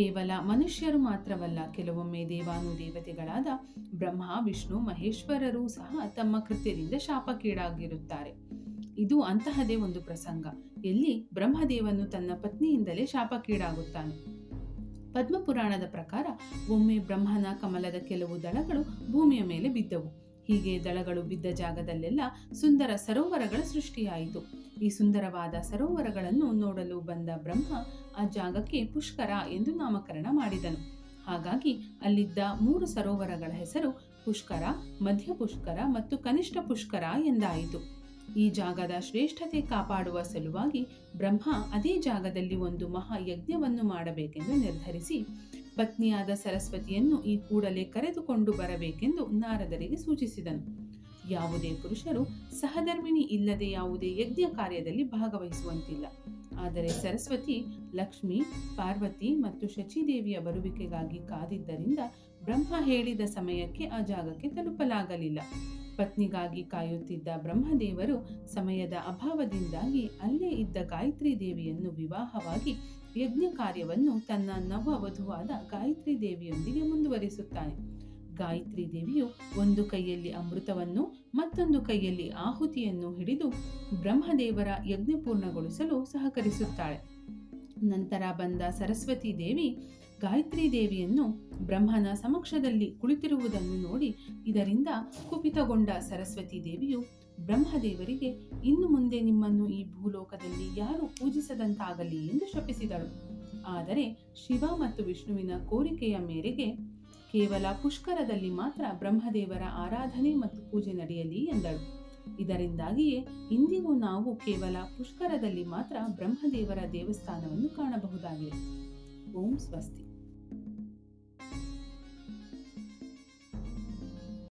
ಕೇವಲ ಮನುಷ್ಯರು ಮಾತ್ರವಲ್ಲ, ಕೆಲವೊಮ್ಮೆ ದೇವಾನುದೇವತೆಗಳಾದ ಬ್ರಹ್ಮ, ವಿಷ್ಣು, ಮಹೇಶ್ವರರು ಸಹ ತಮ್ಮ ಕೃತ್ಯದಿಂದ ಶಾಪಕ್ಕೀಡಾಗಿರುತ್ತಾರೆ. ಇದು ಅಂತಹದೇ ಒಂದು ಪ್ರಸಂಗ. ಎಲ್ಲಿ ಬ್ರಹ್ಮದೇವನು ತನ್ನ ಪತ್ನಿಯಿಂದಲೇ ಶಾಪಕ್ಕೀಡಾಗುತ್ತಾನೆ. ಪದ್ಮಪುರಾಣದ ಪ್ರಕಾರ ಒಮ್ಮೆ ಬ್ರಹ್ಮನ ಕಮಲದ ಕೆಲವು ದಳಗಳು ಭೂಮಿಯ ಮೇಲೆ ಬಿದ್ದವು. ಹೀಗೆ ದಳಗಳು ಬಿದ್ದ ಜಾಗದಲ್ಲೆಲ್ಲ ಸುಂದರ ಸರೋವರಗಳ ಸೃಷ್ಟಿಯಾಯಿತು. ಈ ಸುಂದರವಾದ ಸರೋವರಗಳನ್ನು ನೋಡಲು ಬಂದ ಬ್ರಹ್ಮ ಆ ಜಾಗಕ್ಕೆ ಪುಷ್ಕರ ಎಂದು ನಾಮಕರಣ ಮಾಡಿದನು. ಹಾಗಾಗಿ ಅಲ್ಲಿದ್ದ ಮೂರು ಸರೋವರಗಳ ಹೆಸರು ಪುಷ್ಕರ, ಮಧ್ಯ ಪುಷ್ಕರ ಮತ್ತು ಕನಿಷ್ಠ ಪುಷ್ಕರ ಎಂದಾಯಿತು. ಈ ಜಾಗದ ಶ್ರೇಷ್ಠತೆ ಕಾಪಾಡುವ ಸಲುವಾಗಿ ಬ್ರಹ್ಮ ಅದೇ ಜಾಗದಲ್ಲಿ ಒಂದು ಮಹಾಯಜ್ಞವನ್ನು ಮಾಡಬೇಕೆಂದು ನಿರ್ಧರಿಸಿ, ಪತ್ನಿಯಾದ ಸರಸ್ವತಿಯನ್ನು ಈ ಕೂಡಲೇ ಕರೆದುಕೊಂಡು ಬರಬೇಕೆಂದು ನಾರದರಿಗೆ ಸೂಚಿಸಿದನು. ಯಾವುದೇ ಪುರುಷರು ಸಹಧರ್ಮಿಣಿ ಇಲ್ಲದೆ ಯಾವುದೇ ಯಜ್ಞ ಕಾರ್ಯದಲ್ಲಿ ಭಾಗವಹಿಸುವಂತಿಲ್ಲ. ಆದರೆ ಸರಸ್ವತಿ, ಲಕ್ಷ್ಮಿ, ಪಾರ್ವತಿ ಮತ್ತು ಶಚಿದೇವಿಯ ಬರುವಿಕೆಗಾಗಿ ಕಾದಿದ್ದರಿಂದ ಬ್ರಹ್ಮ ಹೇಳಿದ ಸಮಯಕ್ಕೆ ಆ ಜಾಗಕ್ಕೆ ತಲುಪಲಾಗಲಿಲ್ಲ. ಪತ್ನಿಗಾಗಿ ಕಾಯುತ್ತಿದ್ದ ಬ್ರಹ್ಮದೇವರು ಸಮಯದ ಅಭಾವದಿಂದಾಗಿ ಅಲ್ಲೇ ಇದ್ದ ಗಾಯತ್ರಿ ದೇವಿಯನ್ನು ವಿವಾಹವಾಗಿ ಯಜ್ಞ ಕಾರ್ಯವನ್ನು ತನ್ನ ನವ ವಧುವಾದ ಗಾಯತ್ರಿ ದೇವಿಯೊಂದಿಗೆ ಮುಂದುವರಿಸುತ್ತಾನೆ. ಗಾಯತ್ರಿ ದೇವಿಯು ಒಂದು ಕೈಯಲ್ಲಿ ಅಮೃತವನ್ನು, ಮತ್ತೊಂದು ಕೈಯಲ್ಲಿ ಆಹುತಿಯನ್ನು ಹಿಡಿದು ಬ್ರಹ್ಮದೇವರ ಯಜ್ಞ ಪೂರ್ಣಗೊಳಿಸಲು ಸಹಕರಿಸುತ್ತಾಳೆ. ನಂತರ ಬಂದ ಸರಸ್ವತಿ ದೇವಿ ಗಾಯತ್ರಿ ದೇವಿಯನ್ನು ಬ್ರಹ್ಮನ ಸಮಕ್ಷದಲ್ಲಿ ಕುಳಿತಿರುವುದನ್ನು ನೋಡಿ ಇದರಿಂದ ಕುಪಿತಗೊಂಡ ಸರಸ್ವತಿ ದೇವಿಯು ಬ್ರಹ್ಮದೇವರಿಗೆ, ಇನ್ನು ಮುಂದೆ ನಿಮ್ಮನ್ನು ಈ ಭೂಲೋಕದಲ್ಲಿ ಯಾರು ಪೂಜಿಸದಂತಾಗಲಿ ಎಂದು ಶಪಿಸಿದಳು. ಆದರೆ ಶಿವ ಮತ್ತು ವಿಷ್ಣುವಿನ ಕೋರಿಕೆಯ ಮೇರೆಗೆ ಕೇವಲ ಪುಷ್ಕರದಲ್ಲಿ ಮಾತ್ರ ಬ್ರಹ್ಮದೇವರ ಆರಾಧನೆ ಮತ್ತು ಪೂಜೆ ನಡೆಯಲಿ ಎಂದಳು. ಇದರಿಂದಾಗಿಯೇ ಇಂದಿಗೂ ನಾವು ಕೇವಲ ಪುಷ್ಕರದಲ್ಲಿ ಮಾತ್ರ ಬ್ರಹ್ಮದೇವರ ದೇವಸ್ಥಾನವನ್ನು ಕಾಣಬಹುದಾಗಿದೆ. ಓಂ ಸ್ವಸ್ತಿ.